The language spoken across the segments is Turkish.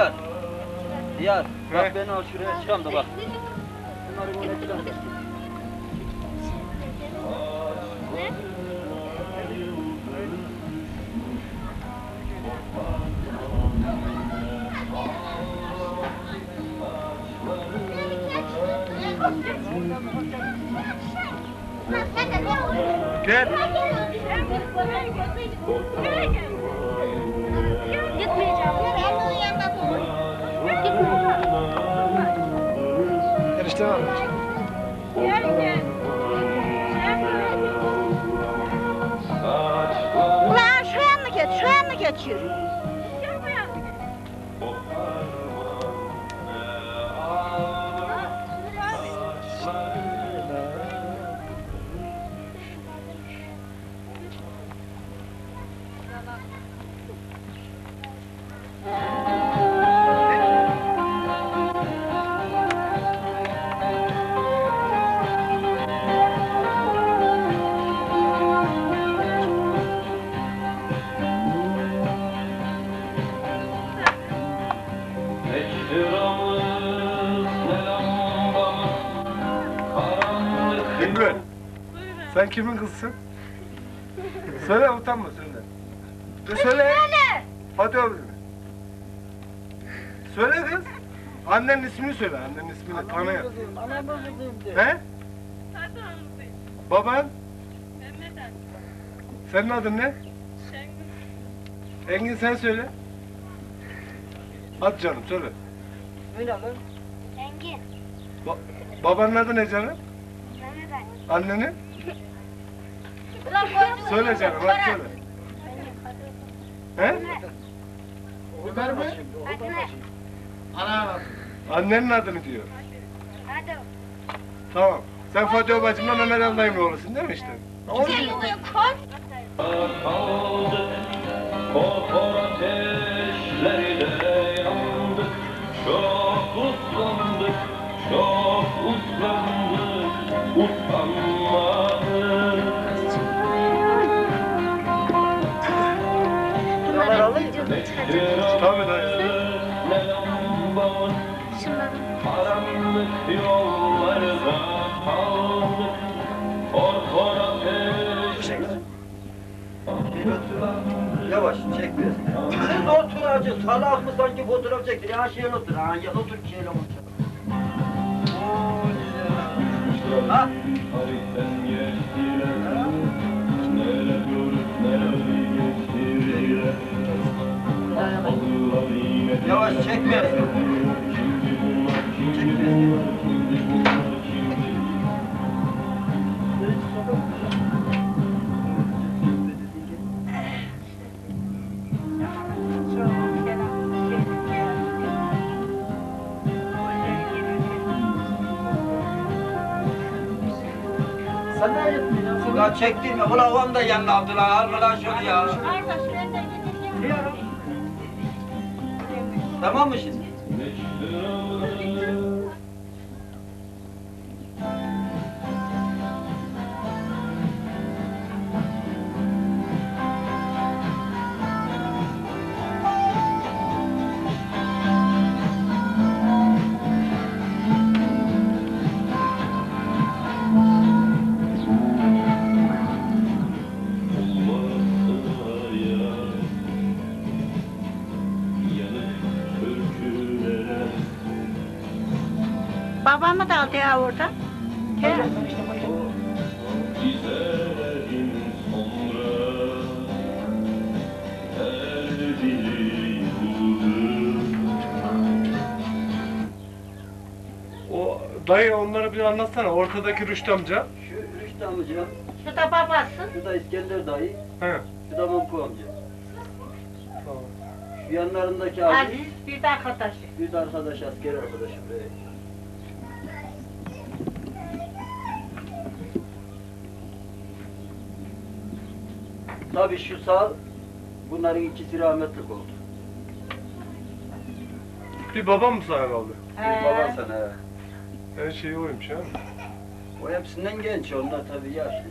Diyar. Diyar. He? Bak beni al şuraya çıkam da bak. Bunları böyle çıkam da. Gel. Gel. Ulan şu yanına geç, şu yanına geçiyor. Bülbül. Sen kimin kızısın? söyle utanma söyle. De söyle. Hadi oğlum. Söyle kız. Annenin ismini söyle. Annenin ismini tanıyın. Anamın kızıyım de. He? Baban? Senin adın ne? Engin sen söyle. Hadi canım söyle. Ne lan? Engin. Ba babanın adı ne canım? Annenin? Söyle canım hadi söyle. He? Ömer mi? Adına. Annenin adını diyor. Hadi. Tamam. Sen Fatih bacımla Mehmet Aldayım oğlusun değil mi işte? Sen buraya koy. Korkor ateşlerde Bunlar alayım. Tabii dayı. Ateşlerde Yavaş çek biraz. Siz otur hacı. Salak mı sanki fotoğraf çektir. Ya şey otur. Ha ya otur şeyle otur. Ha? Kimdi bunlar kimdi Sen ne yapıyorsun? Ya çektirme. Ulan da yanına aldılar. Alma lan şunu ya. Kardeş ben de gideceğim. Tamam mı şimdi? Babamı da aldı ya orada. Yıldız O dayı onları bir anlatsana. Ortadaki Rüştü amca. Şu Rüştü amca, Şu da babası. şu da İskender dayı, He. şu da Mumku amca. Tamam. Şu yanlarındaki abi, Aziz bir de arkadaşı. bir de arkadaş, asker arkadaşım. be. Tabii şu sağ, bunların ikisi rahmetlik oldu. Bir babam mı sana kaldı? Bir baba sana. he. Her şeyi oymuş ha. O hepsinden genç, onlar tabii yaşlı.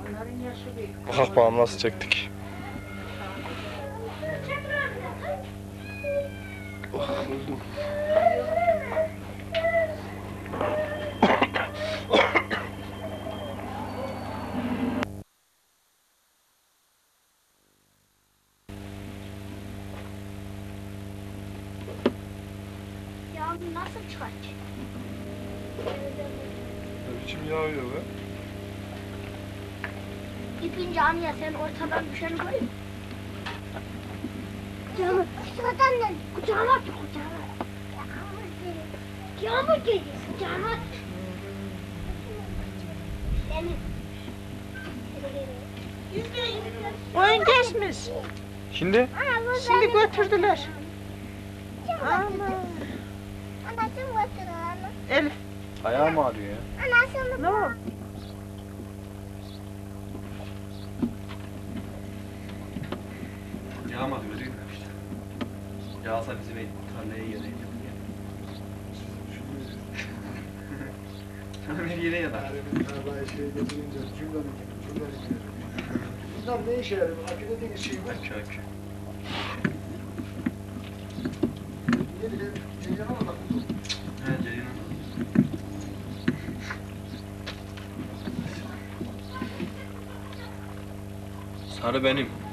Onların yaşı büyük. Bak bakalım nasıl çektik. Yağmur nasıl çıkacak? Ne biçim yağıyor be? İpin camiye sen ortadan düşeni musun? Yağmur, şuradan ne? Kucağıma at, kucağıma at. Yağmur geliyor, kucağıma at. Oyun geçmiş. Şimdi? Şimdi götürdüler. Ama. Elif Ayağım ağrıyor ya. Anasını ne oldu? Yağmadı gözükmüyor işte. Yağsa bizi bir tarlaya yereyiz. Bir yere yanar. Tarlaya şey getirince cümlenin gibi, cümlenin gibi. Bunlar ne işe yarıyor? Akü dediğiniz şey var. Akü Sarı benim.